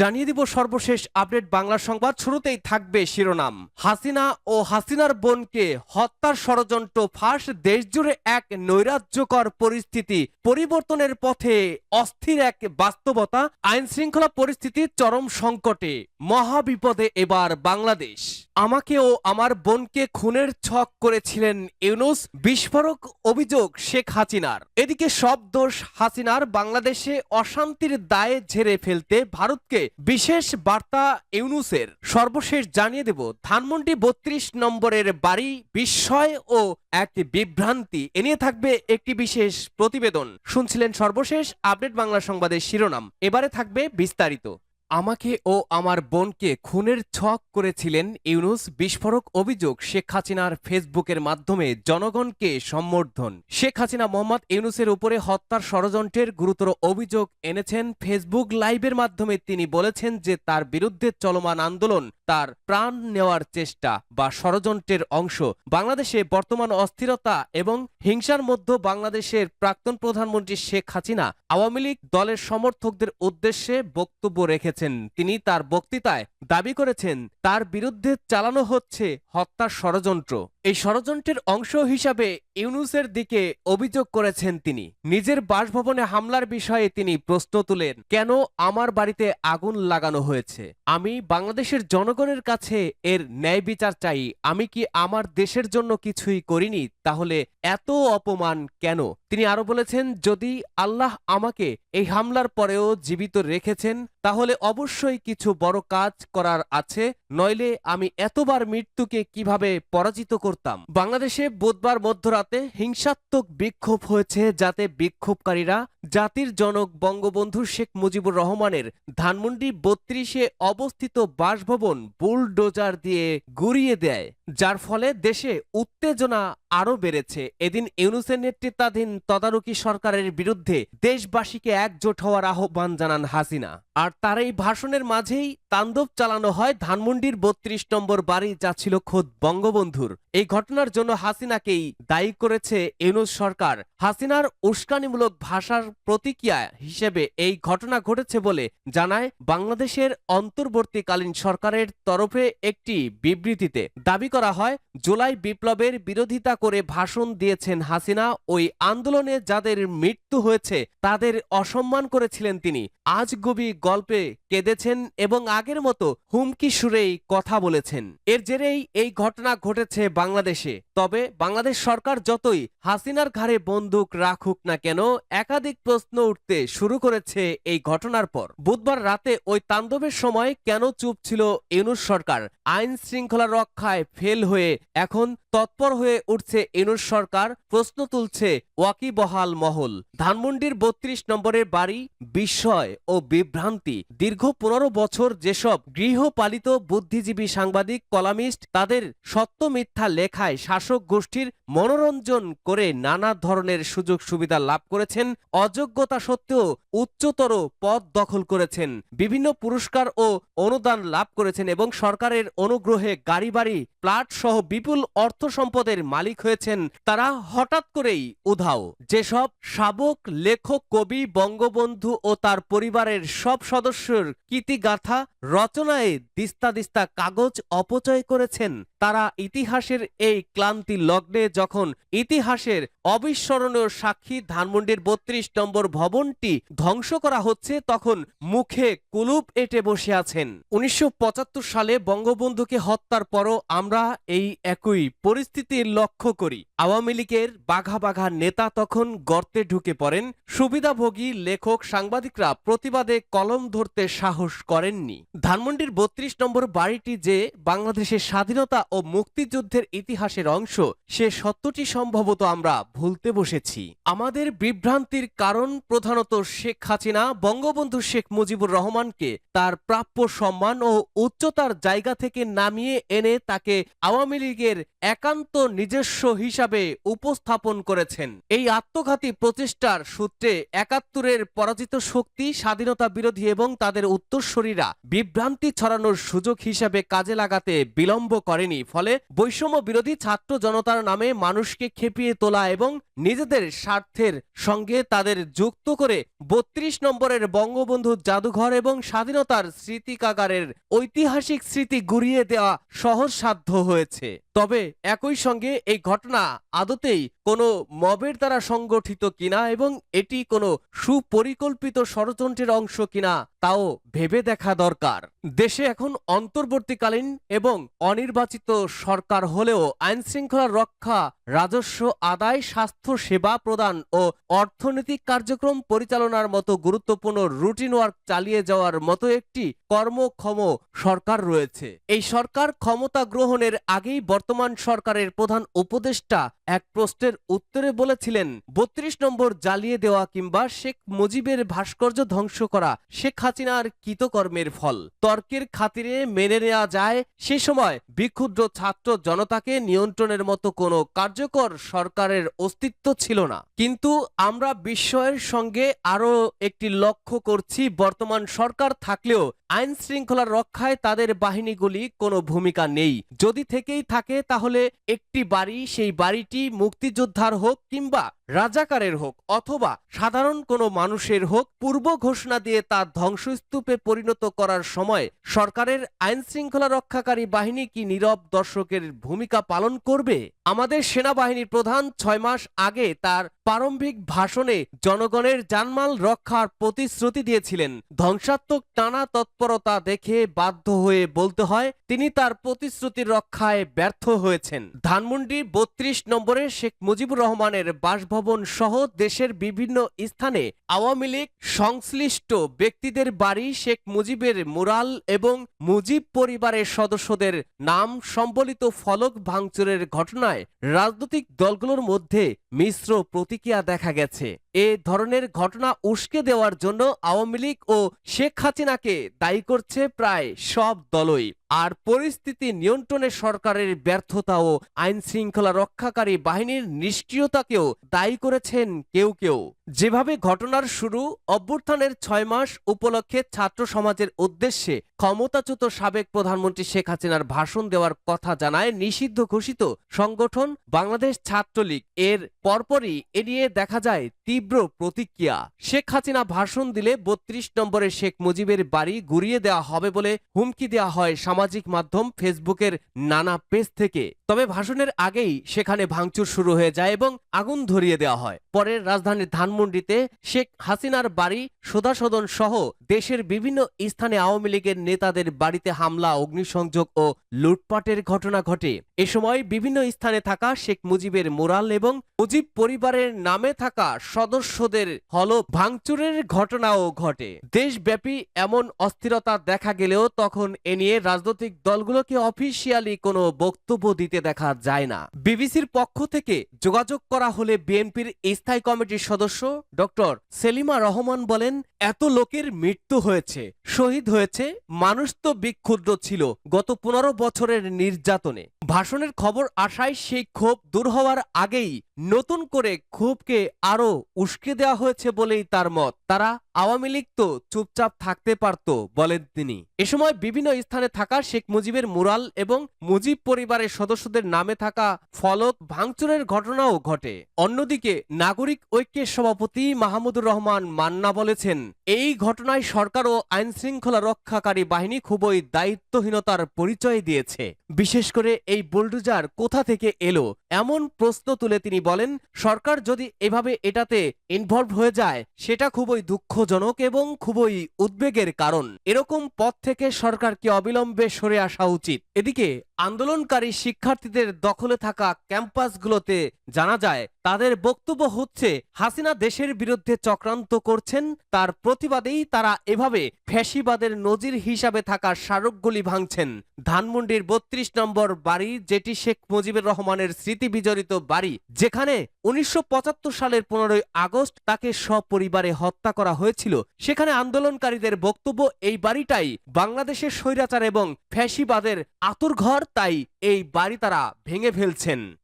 জানিয়ে দিব সর্বশেষ আপডেট বাংলা সংবাদ। শুরুতেই থাকবে শিরোনাম। হাসিনা ও হাসিনার বোনকে হত্যার ষড়যন্ত্র ফাঁস, দেশজুড়ে এক নৈরাজ্যকর পরিস্থিতি, পরিবর্তনের পথে অস্থির এক বাস্তবতা আইন শৃঙ্খলা পরিস্থিতি চরম সংকটে, মহাবিপদে এবার বাংলাদেশ। আমাকে ও আমার বোনকে খুনের ছক করেছিলেন ইউনুস, বিস্ফোরক অভিযোগ শেখ হাসিনার। এদিকে সব দোষ হাসিনার, বাংলাদেশে অশান্তির দায়ে ঝেড়ে ফেলতে ভারতকে বিশেষ বার্তা ইউনুসের। সর্বশেষ জানিয়ে দেব, ধানমন্ডি বত্রিশ নম্বরের বাড়ি, বিস্ময় ও একটি বিভ্রান্তি। এ নিয়ে থাকবে একটি বিশেষ প্রতিবেদন। শুনছিলেন সর্বশেষ আপডেট বাংলা সংবাদের শিরোনাম। এবারে থাকবে বিস্তারিত। আমাকে ও আমার বোনকে খুনের ছক করেছিলেন ইউনুস বিস্ফোরক অভিযোগ শেখ হাসিনার ফেসবুকের মাধ্যমে জনগণকে সম্বর্ধন। শেখ হাসিনা মোহাম্মদ ইউনুসের উপরে হত্যার ষড়যন্ত্রের গুরুতর অভিযোগ এনেছেন। ফেসবুক লাইভের মাধ্যমে তিনি বলেছেন যে তার বিরুদ্ধে চলমান আন্দোলন তার প্রাণ নেওয়ার চেষ্টা বা ষড়যন্ত্রের অংশ। বাংলাদেশে বর্তমান অস্থিরতা এবং হিংসার মধ্যে বাংলাদেশের প্রাক্তন প্রধানমন্ত্রী শেখ হাসিনা আওয়ামী লীগ দলের সমর্থকদের উদ্দেশ্যে বক্তব্য রেখেছেন। তিনি তার বক্তৃতায় দাবি করেছেন, তার বিরুদ্ধে চালানো হচ্ছে হত্যার ষড়যন্ত্র। এই ষড়যন্ত্রের অংশ হিসাবে ইউনুসের দিকে অভিযোগ করেছেন তিনি। নিজের বাসভবনে হামলার বিষয়ে তিনি প্রশ্ন তুলেন, কেন আমার বাড়িতে আগুন লাগানো হয়েছে? আমি বাংলাদেশের জনগণের কাছে এর ন্যায় বিচার চাই। আমি কি আমার দেশের জন্য কিছুই করিনি? তাহলে এত অপমান কেন? তিনি আরও বলেছেন, যদি আল্লাহ আমাকে এই হামলার পরেও জীবিত রেখেছেন, তাহলে অবশ্যই কিছু বড় কাজ করার আছে নইলে আমি এতবার মৃত্যুকে কীভাবে পরাজিত করতাম? বাংলাদেশে বুধবার মধ্যরাতে হিংসাত্মক বিক্ষোভ হয়েছে যাতে বিক্ষোভকারীরা জাতির জনক বঙ্গবন্ধু শেখ মুজিবুর রহমানের ধানমন্ডি বত্রিশে অবস্থিত বাসভবন বুলডোজার দিয়ে গুড়িয়ে দেয়। যার ফলে দেশে উত্তেজনা আরও বেড়েছে। এদিন ইউনুসের নেতৃত্বাধীন তদারকি সরকারের বিরুদ্ধে দেশবাসীকে একজোট হওয়ার আহ্বান জানান হাসিনা। আর তার এই ভাষণের মাঝেই তাণ্ডব চালানো হয় ধানমন্ডির বত্রিশ নম্বর বাড়ি যা ছিল খোদ বঙ্গবন্ধুর। এই ঘটনার জন্য হাসিনাকেই দায়ী করেছে ইউনুস সরকার। হাসিনার উস্কানিমূলক ভাষার প্রতিক্রিয়া হিসেবে এই ঘটনা ঘটেছে বলে জানায় বাংলাদেশের অন্তর্বর্তীকালীন সরকারের তরফে একটি বিবৃতিতে। দাবি করা হয়, জুলাই বিপ্লবের বিরোধিতা করে ভাষণ দিয়েছেন হাসিনা। ওই আন্দোলনে যাদের মৃত্যু হয়েছে, তাদের অসম্মান করেছিলেন তিনি। আজগবি গল্পে কেঁদেছেন এবং আগের মতো হুমকি সুরেই কথা বলেছেন। এর জেরেই এই ঘটনা ঘটেছে বাংলাদেশে। তবে বাংলাদেশ সরকার যতই হাসিনার ঘাড়ে বন্দুক রাখুক না কেন, একাধিক প্রশ্ন উঠতে শুরু করেছে এই ঘটনার পর। বুধবার রাতে ওই তাণ্ডবের সময় কেন চুপ ছিল ইউনুস সরকার? আইন শৃঙ্খলা রক্ষায় ফেল হয়ে এখন তৎপর হয়ে উঠছে ইউনুস সরকার, প্রশ্ন তুলছে ওয়াকিবহাল মহল। ধানমন্ডির বত্রিশ নম্বরের বাড়ি, বিস্ময় ও বিভ্রান্তি। দীর্ঘ পনেরো বছর যেসব গৃহপালিত বুদ্ধিজীবী সাংবাদিক, কলামিস্ট তাদের সত্য মিথ্যা লেখায় শাসক গোষ্ঠীর মনোরঞ্জন করে নানা ধরনের সুযোগ সুবিধা লাভ করেছেন, অযোগ্যতা সত্ত্বেও উচ্চতর পদ দখল করেছেন, বিভিন্ন পুরস্কার ও অনুদান লাভ করেছেন এবং সরকারের অনুগ্রহে গাড়ি বাড়ি প্লাট সহ বিপুল অর্থ সম্পদের মালিক হয়েছেন। তারা হঠাৎ করেই উধাও। যেসব শাবক লেখক, কবি, বঙ্গবন্ধু ও তার পরিবারের সব সদস্যের কীতিগাথা রচনায় দিস্তা দিস্তা কাগজ অপচয় করেছেন। তারা ইতিহাসের এই ক্লান্তি লগ্নে যখন ইতিহাসের অবিস্মরণীয় সাক্ষী ধানমন্ডির বত্রিশ নম্বর ভবনটি ধ্বংস করা হচ্ছে, তখন মুখে কুলুপ এঁটে বসে আছেন। উনিশশো পঁচাত্তর সালে বঙ্গবন্ধুকে হত্যার পরও আমরা এই একই পরিস্থিতির লক্ষ্য করি। আওয়ামী লীগের বাঘা বাঘা নেতা তখন গর্তে ঢুকে পড়েন। সুবিধাভোগী লেখক সাংবাদিকরা প্রতিবাদে কলম ধরতে সাহস করেননি। ধানমন্ডির বত্রিশ নম্বর বাড়িটি যে বাংলাদেশের স্বাধীনতা ও মুক্তিযুদ্ধের ইতিহাসের অংশ, সে সত্যটি সম্ভবত আমরা ভুলতে বসেছি। আমাদের বিভ্রান্তির কারণ প্রধানত শেখ হাসিনা, বঙ্গবন্ধু শেখ মুজিবুর রহমানকে তার প্রাপ্য সম্মান ও উচ্চতার জায়গা থেকে নামিয়ে এনে তাকে আওয়ামী লীগের একান্ত নিজস্ব হিসাবে হিসাবে উপস্থাপন করেছেন। এই আত্মঘাতী প্রচেষ্টার সূত্রে একাত্তরের পরাজিত শক্তি, স্বাধীনতা বিরোধী এবং তাদের উত্তরসূরিরা বিভ্রান্তি ছড়ানোর সুযোগ হিসাবে কাজে লাগাতে বিলম্ব করেনি, ফলে বৈষম্য বিরোধী ছাত্র জনতার নামে মানুষকে খেপিয়ে তোলা এবং নিজেদের স্বার্থের সঙ্গে তাদের যুক্ত করে বত্রিশ নম্বরের বঙ্গবন্ধু জাদুঘর এবং স্বাধীনতার স্মৃতিকাগারের ঐতিহাসিক স্মৃতি গুড়িয়ে দেওয়া সহজসাধ্য হয়েছে। তবে একই সঙ্গে এই ঘটনা আদতেই কোনো মবের দ্বারা সংগঠিত কিনা এবং এটি কোনো সুপরিকল্পিত ষড়যন্ত্রের অংশ কিনা তাও ভেবে দেখা দরকার। দেশে এখন অন্তর্বর্তীকালীন এবং অনির্বাচিত সরকার হলেও আইন শৃঙ্খলা রক্ষা, রাজস্ব, আদায়, স্বাস্থ্য সেবা প্রদান ও অর্থনৈতিক কার্যক্রম পরিচালনার মতো গুরুত্বপূর্ণ রুটিন ওয়ার্ক চালিয়ে যাওয়ার মতো একটি কর্মক্ষম সরকার রয়েছে। এই সরকার ক্ষমতা গ্রহণের আগেই বর্তমান সরকারের প্রধান উপদেষ্টা এক প্রশ্নের উত্তরে বলেছিলেন, বত্রিশ নম্বর জ্বালিয়ে দেওয়া কিংবা শেখ মুজিবের ভাস্কর্য ধ্বংস করা, শেখ হাসিনার কৃতকর্মের ফল। তর্কের খাতিরে মেনে নেওয়া যায়, সে সময় বিক্ষুব্ধ ছাত্র জনতাকে নিয়ন্ত্রণের মতো কোনো কার্যকর সরকারের অস্তিত্ব ছিল না। কিন্তু আমরা বিস্ময়ের সঙ্গে আরও একটি লক্ষ্য করছি, বর্তমান সরকার থাকলেও আইন শৃঙ্খলা রক্ষায় তাদের বাহিনীগুলি কোনো ভূমিকা নেই। যদি থেকেই থাকে, তাহলে একটি বাড়ি, সেই বাড়িটি মুক্তিযোদ্ধার হোক কিংবা রাজাকারের হোক অথবা সাধারণ কোনো মানুষের হোক, পূর্ব ঘোষণা দিয়ে তা ধ্বংসস্তূপে পরিণত করার সময় সরকারের আইন শৃঙ্খলা রক্ষাকারী বাহিনী কি নীরব দর্শকের ভূমিকা পালন করবে? আমাদের সেনাবাহিনীর প্রধান ছয় মাস আগে তার প্রারম্ভিক ভাষণে জনগণের জানমাল রক্ষার প্রতিশ্রুতি দিয়েছিলেন। ধ্বংসাত্মক টানা তৎপরতা দেখে বাধ্য হয়ে বলতে হয়, তিনি তার প্রতিশ্রুতি রক্ষায় ব্যর্থ হয়েছেন। ধানমন্ডি বত্রিশ নম্বরে শেখ মুজিবুর রহমানের বাসভবন সহ দেশের বিভিন্ন স্থানে আওয়ামী লীগ সংশ্লিষ্ট ব্যক্তিদের বাড়ি শেখ মুজিবের মুরাল এবং মুজিব পরিবারের সদস্যদের নাম সম্বলিত ফলক ভাঙচুরের ঘটনায় রাজনৈতিক দলগুলোর মধ্যে মিশ্র প্রতিক্রিয়া দেখা গেছে। এ ধরনের ঘটনা উস্কে দেওয়ার জন্য আওয়ামী লীগ ও শেখ হাসিনাকে দায়ী করছে প্রায় সব দলই। আর পরিস্থিতি নিয়ন্ত্রণে সরকারের ব্যর্থতা ও আইন শৃঙ্খলা রক্ষাকারী বাহিনীর নিষ্ক্রিয়তাকেও দায়ী করেছেন কেউ কেউ। যেভাবে ঘটনার শুরু, অভ্যুত্থানের ছয় মাস উপলক্ষে ছাত্র সমাজের উদ্দেশ্যে ক্ষমতাচ্যুত সাবেক প্রধানমন্ত্রী শেখ হাসিনার ভাষণ দেওয়ার কথা জানায় নিষিদ্ধ ঘোষিত সংগঠন বাংলাদেশ ছাত্রলীগ। এর পরপরই এ নিয়ে দেখা যায় তীব্র প্রতিক্রিয়া। শেখ হাসিনা ভাষণ দিলে বত্রিশ নম্বরে শেখ মুজিবের বাড়ি গুড়িয়ে দেওয়া হবে বলে হুমকি দেওয়া হয় সামাজিক মাধ্যম ফেসবুকের নানা পেজ থেকে। তবে ভাষণের আগেই সেখানে ভাঙচুর শুরু হয়ে যায় এবং আগুন ধরিয়ে দেওয়া হয়। পরে রাজধানীর ধানমন্ডিতে শেখ হাসিনার বাড়ি সোদাসদন সহ দেশের বিভিন্ন স্থানে আওয়ামী লীগের নেতাদের বাড়িতে হামলা, অগ্নিসংযোগ ও লুটপাটের ঘটনা ঘটে। এ সময় বিভিন্ন স্থানে থাকা শেখ মুজিবের মোরাল এবং মুজিব পরিবারের নামে থাকা সদস্যদের হল ভাঙচুরের ঘটনাও ঘটে। দেশব্যাপী এমন অস্থিরতা দেখা গেলেও তখন এ নিয়ে রাজনৈতিক দলগুলোকে অফিসিয়ালি কোনো বক্তব্য দিতে দেখা যায় না। বিবিসির পক্ষ থেকে যোগাযোগ করা হলে বিএনপির স্থায়ী কমিটির সদস্য ডক্টর সেলিমা রহমান বলেন, এত লোকের মৃত্যু হয়েছে, শহীদ হয়েছে, মানুষ তো বিক্ষুব্ধ ছিল গত পনেরো বছরের নির্যাতনে। ভাষণের খবর আসায় সেই ক্ষোভ দূর হওয়ার আগেই নতুন করে ক্ষোভকে আরও উস্কে দেওয়া হয়েছে বলেই তার মত। তারা আওয়ামী লীগ তো চুপচাপ থাকতে পারত, বলেন তিনি। এ সময় বিভিন্ন স্থানে থাকা শেখ মুজিবের মুরাল এবং মুজিব পরিবারের সদস্যদের নামে থাকা ফলক ভাঙচুরের ঘটনাও ঘটে। অন্যদিকে নাগরিক ঐক্যের সভাপতি মাহমুদুর রহমান মান্না বলেছেন, এই ঘটনায় সরকার ও আইন শৃঙ্খলা রক্ষাকারী বাহিনী খুবই দায়িত্বহীনতার পরিচয় দিয়েছে। বিশেষ করে এই বুলডুজার কোথা থেকে এলো, এমন প্রশ্ন তুলে তিনি বলেন, সরকার যদি এভাবে এটাতে ইনভলভ হয়ে যায়, সেটা খুবই দুঃখজনক এবং খুবই উদ্বেগের কারণ। এরকম পথ থেকে সরকারকে অবিলম্বে সরে আসা উচিত। এদিকে আন্দোলনকারী শিক্ষার্থীদের দখলে থাকা ক্যাম্পাসগুলোতে জানা যায়, তাদের বক্তব্য হচ্ছে, হাসিনা দেশের বিরুদ্ধে চক্রান্ত করছেন, তার প্রতিবাদেই তারা এভাবে ফ্যাসিবাদের নজির হিসাবে থাকা স্মারকগুলি ভাঙছেন। ধানমন্ডির বত্রিশ নম্বর বাড়ি, যেটি শেখ মুজিবুর রহমানের স্মৃতি বিজড়িত বাড়ি, যেখানে উনিশশো পঁচাত্তর সালের পনেরোই আগস্ট তাকে সপরিবারে হত্যা করা হয়েছিল। সেখানে আন্দোলনকারীদের বক্তব্য, এই বাড়িটাই বাংলাদেশের স্বৈরাচার এবং ফ্যাসিবাদের আতুরঘর তাই এই বাড়ি তারা ভেঙে ফেলছেন।